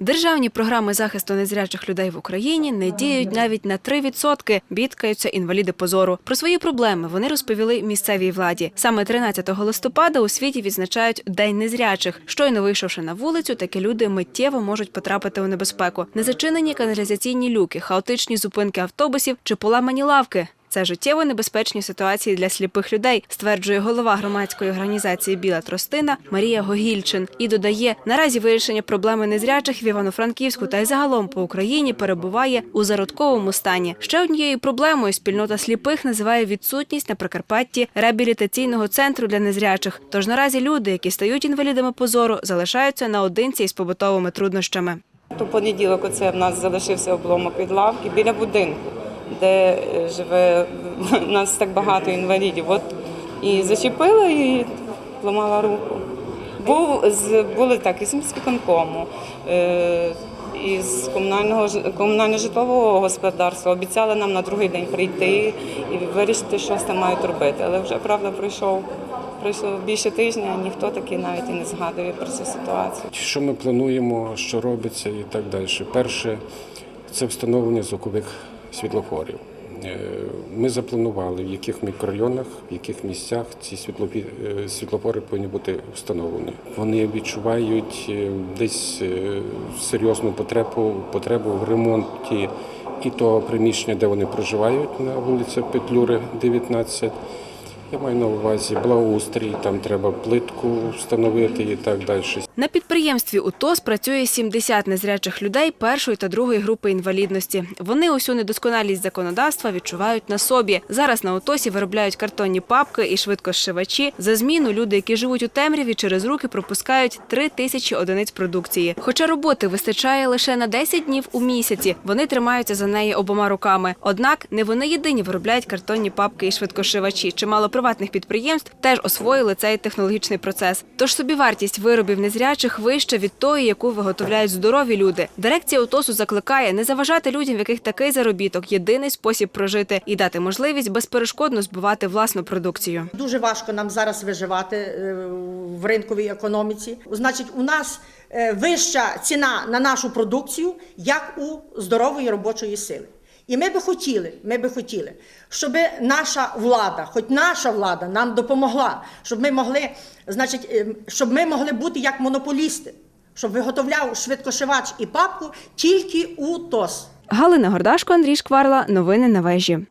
Державні програми захисту незрячих людей в Україні не діють навіть на 3%, бідкаються інваліди позору. Про свої проблеми вони розповіли місцевій владі. Саме 13 листопада у світі відзначають День незрячих. Щойно вийшовши на вулицю, такі люди миттєво можуть потрапити у небезпеку. Незачинені каналізаційні люки, хаотичні зупинки автобусів чи поламані лавки. Це життєво небезпечні ситуації для сліпих людей, стверджує голова громадської організації Біла тростина Марія Гогільчин і додає, наразі вирішення проблеми незрячих в Івано-Франківську та й загалом по Україні перебуває у зародковому стані. Ще однією проблемою спільнота сліпих називає відсутність на Прикарпатті реабілітаційного центру для незрячих. Тож наразі люди, які стають інвалідами позору, залишаються наодинці із побутовими труднощами. То понеділок оце в нас залишився обломок від лавки біля будинку, де е, живе нас так багато інвалідів. От і зачепила і зламала руку. Був з були так із міськвиконкому, е, із комунального комунально-житлового господарства. Обіцяли нам на другий день прийти і вирішити, що з тим мають робити. Але вже правда пройшов. Пройшло більше тижня, ніхто таки навіть і не згадує про цю ситуацію. Що ми плануємо, що робиться і так далі. Перше це встановлення звукових світлофорів. Е, Ми запланували, в яких мікрорайонах, в яких місцях ці світлові е, світлофори повинні бути встановлені. Вони відчувають е, десь серйозну потребу, потребу в ремонті і того приміщення, де вони проживають на вулиці Петлюри, 19. Я маю на увазі благоустрій, там треба плитку встановити і так далі. На підприємстві УТОС працює 70 незрячих людей першої та другої групи інвалідності. Вони усю недосконалість законодавства відчувають на собі. Зараз на УТОСі виробляють картонні папки і швидкозшивачі. За зміну люди, які живуть у темряві, через руки пропускають 3 тисячі одиниць продукції. Хоча роботи вистачає лише на 10 днів у місяці, вони тримаються за неї обома руками. Однак не вони єдині виробляють картонні папки і швидкошивачі. Чимало приватних підприємств теж освоїли цей технологічний процес. Тож собівартість виробів незрячих вища від тої, яку виготовляють здорові люди. Дирекція УТОСу закликає не заважати людям, в яких такий заробіток єдиний спосіб прожити, і дати можливість безперешкодно збувати власну продукцію. Дуже важко нам зараз виживати е, в ринковій економіці. Значить, у нас е, вища ціна на нашу продукцію, як у здорової робочої сили. І ми би хотіли, ми би хотіли, щоб наша влада, хоч наша влада, нам допомогла, щоб ми могли, значить, е, щоб ми могли бути як монополісти, щоб виготовляв швидкошивач і папку тільки у ТОС. Галина Гордашко, Андрій Шкварла. Новини на вежі.